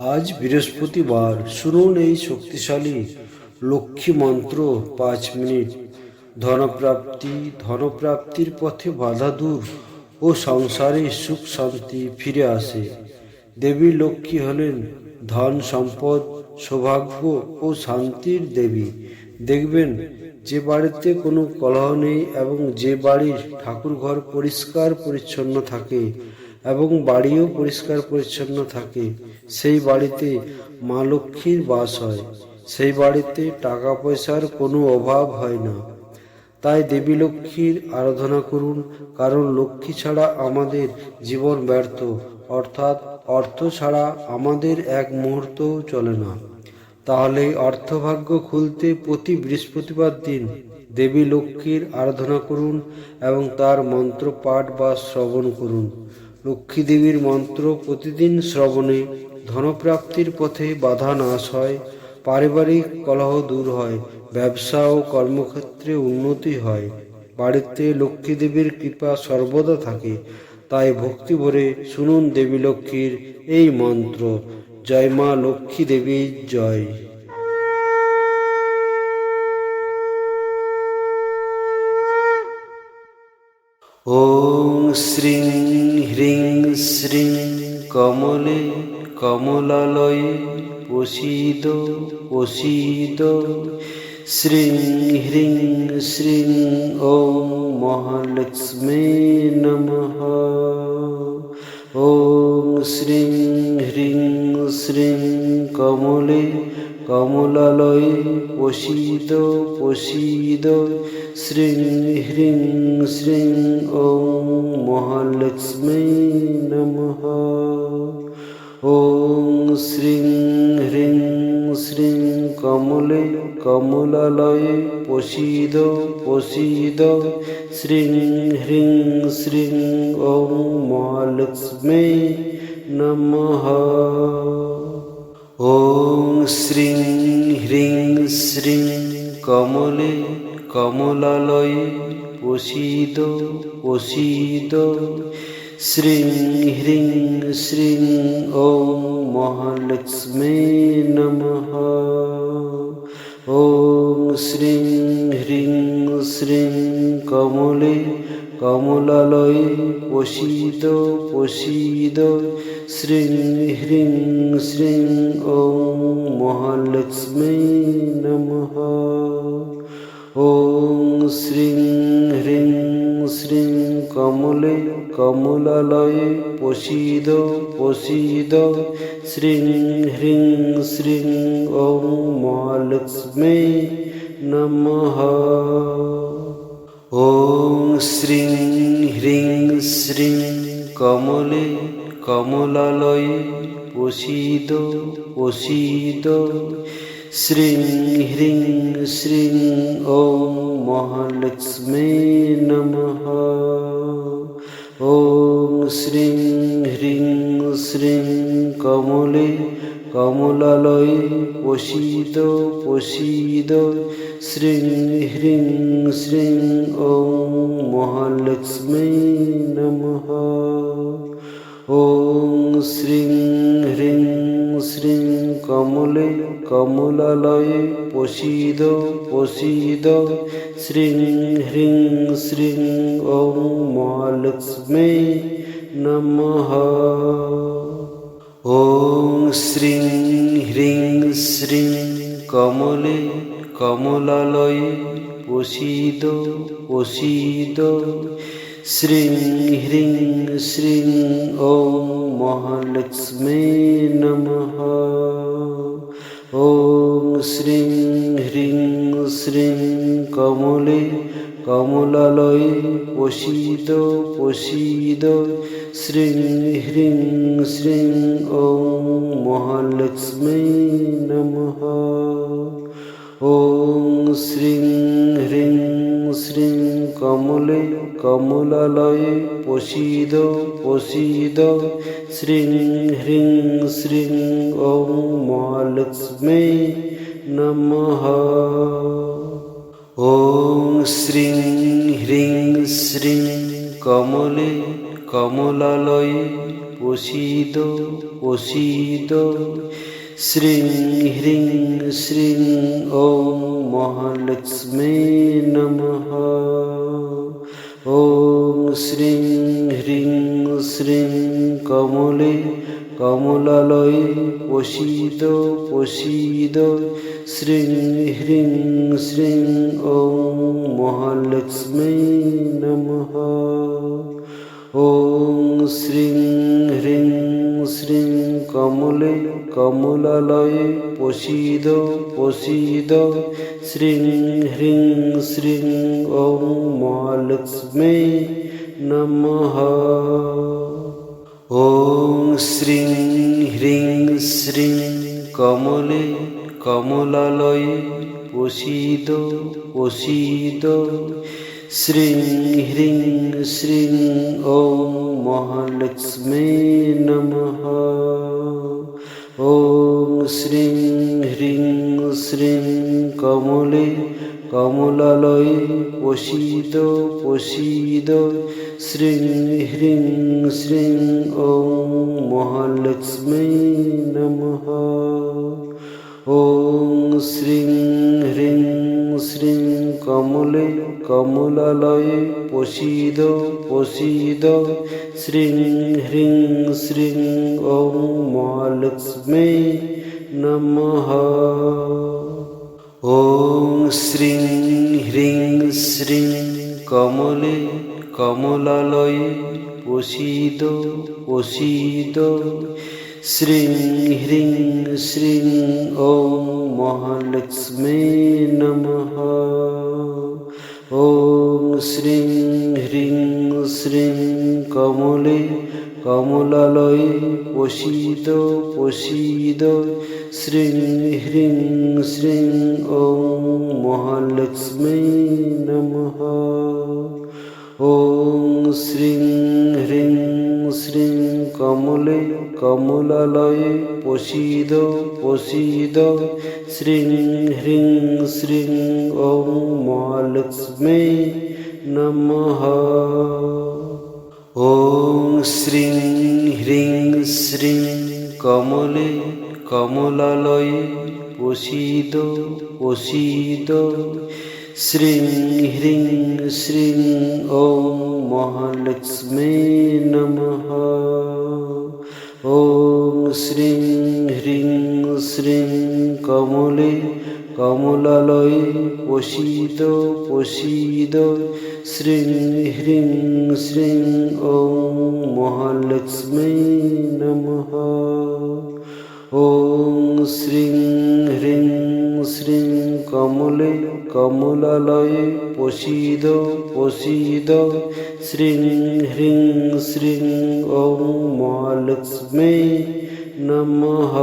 আজ বৃহস্পতিবার। শুনুন এই শক্তিশালী লক্ষ্মী মন্ত্র পাঁচ মিনিট। ধনপ্রাপ্তি, ধনপ্রাপ্তির পথে বাধা দূর ও সংসারে সুখ শান্তি ফিরে আসে। দেবী লক্ষ্মী হলেন ধন সম্পদ, সৌভাগ্য ও শান্তির দেবী। দেখবেন, যে বাড়িতে কোনো কলহ নেই এবং যে বাড়ির ঠাকুর ঘর পরিষ্কার পরিচ্ছন্ন থাকে এবং বাড়িও পরিষ্কার পরিচ্ছন্ন থাকে। সেই বাড়িতে মা লক্ষ্মীর বাস হয়। সেই বাড়িতে টাকা পয়সার কোনো অভাব হয় না। তাই দেবী লক্ষ্মীর আরাধনা করুন, কারণ লক্ষ্মী ছাড়া আমাদের জীবন ব্যর্থ, অর্থাৎ অর্থ ছাড়া আমাদের এক মুহূর্তও চলে না। তাহলে অর্থভাগ্য খুলতে প্রতি বৃহস্পতিবার দিন দেবী লক্ষ্মীর আরাধনা করুন এবং তার মন্ত্র পাঠ বা শ্রবণ করুন। লক্ষ্মী দেবীর মন্ত্র প্রতিদিন শ্রবণে ধনপ্রাপ্তির পথে বাধা নাশ হয়, পারিবারিক কলহ দূর হয়, ব্যবসা ও কর্মক্ষেত্রে উন্নতি হয়। বাড়িতে লক্ষ্মী দেবীর কৃপা সর্বদা থাকে, তাই ভক্তি ভরে শুনুন দেবী লক্ষ্মীর এই মন্ত্র, জয় মা লক্ষ্মী দেবীর জয়। ॐ श्रीं ह्रीं श्रीं कमले कमलालये प्रसीद प्रसीद श्रीं ह्रीं श्रीं ॐ महालक्ष्मी नमः ॐ श्रीं ह्रीं श्रीं कमले কমলালয়ে প্রসীদ প্রসীদ শ্রীং হ্রিং শ্রীং ওং মহালক্ষ্মী নমঃ। ওং শ্রীং হ্রিং শ্রীং কমলে কমলালয়ে প্রসীদ প্রসীদ শ্রীং হ্রিং শ্রীং ওং মহালক্ষ্মী নমঃ। ॐ श्रीं ह्रीं श्रीं कमले कमलालये प्रसीद प्रसीद श्रीं ह्रीं श्रीं ॐ महालक्ष्मी नमः ॐ শ্রী হ্রিং শ্রীং কমলে কমলালয়ে পশিদ পশিদ শ্রীং হ্রিং শ্রীং ও মহালক্ষ্মী নমঃ। ও শ্রীং হ্রিং শ্রীং কমলে কমলালয়ে পশিদ পশিদ শ্রীং হ্রিং শ্রীং ও মহালক্ষ্মী नमः ॐ श्रीं ह्रीं श्रीं कमले कमलालये पोषिद पोषिद श्रीं ह्रीं श्रीं ॐ महालक्ष्मे नमः ॐ श्रीं ह्रीं श्रीं कमले कमलालये প্রসীদ প্রসীদ শ্রীং হ্রিং শ্রীং ওং মহালক্ষ্মী নমঃ। ওং শ্রীং হ্রিং শ্রীং কমলে কমলালয়ে প্রসীদ প্রসীদ শ্রীং হ্রিং শ্রীং ওং মহালক্ষ্মী নমঃ। ॐ श्रीं ह्रीं श्रीं कमले कमलालये प्रसीद प्रसीद श्रीं ह्रीं श्रीं ॐ महालक्ष्मी नमः ॐ श्रीं ह्रीं श्रीं कमले কমলালয়ে প্রসীদ প্রসীদ শ্রীং হ্রিং শ্রীং ওং মহালক্ষ্মী নমঃ। ওং শ্রীং হ্রিং শ্রীং কমলে কমলালয়ে প্রসীদ প্রসীদ শ্রীং হ্রিং শ্রীং ওং মহালক্ষ্মী নমঃ। ॐ श्रीं ह्रीं श्रीं कमले कमलालये প্রসীদ প্রসীদ শ্রীং হ্রিং শ্রীং ॐ মহালক্ষ্মী নমঃ ॐ শ্রীং হ্রিং শ্রীং কমলে কমলালয়ে প্রসীদ প্রসীদ শ্রীং হ্রিং শ্রীং ওং মহালক্ষ্মী নম ওং শ্রীং হ্রিং শ্রীং কমলে কমলালয়ে পশিদ পশিদ শ্রীং হ্রিং শ্রীং ওং মহালক্ষ্মী নম ওং শ্রীং হ্রিং শ্রীং কমলে কমলালয়ে প্রসীদ প্রসীদ শ্রীং হ্রিং শ্রীং ॐ মহালক্ষ্মী নমঃ ॐ শ্রীং হ্রিং শ্রীং কমলে কমলালয়ে প্রসীদ প্রসীদ শ্রীং হ্রিং শ্রীং ॐ মহালক্ষ্মী নমঃ ॐ শ্রীং হ্রিং শ্রীং কমলে কমলালয়ে প্রসীদ প্রসীদ শ্রীং হ্রিং শ্রীং ॐ মহালক্ষ্মী নমঃ। ॐ শ্রীং হ্রিং শ্রীং কমলে কমলালয়ে প্রসীদ প্রসীদ শ্রীং হ্রিং শ্রীং ॐ মহালক্ষ্মী নমঃ ॐ শ্রীং হ্রিং শ্রীং কমলে কমলালয়ে প্রসীদ প্রসীদ শ্রীং হ্রিং শ্রীং ॐ মহালক্ষ্মী নমঃ ॐ শ্রীং হ্রিং শ্রীং কমলে কমলালয়ে পশিদ পশিদ, শ্রীং হ্রিং শ্রীং ওম মহালক্ষ্মী নম। ওং শ্রীং হ্রিং শ্রীং কমলে কমলালয়ে পশিদ পশিদ, শ্রীং হ্রিং শ্রীং ওম মহালক্ষ্মী নমঃ। ॐ শ্রীং হ্রিং শ্রীং কমলে কমলালয়ে প্রসীদ প্রসীদ শ্রীং হ্রিং শ্রীং ॐ মহালক্ষ্মী নমঃ ॐ শ্রীং হ্রিং শ্রীং কমলে কমলালয়ে পশিদ পশিদ। শ্রীং হ্রিং শ্রীং ॐ মহালক্ষ্মী নমঃ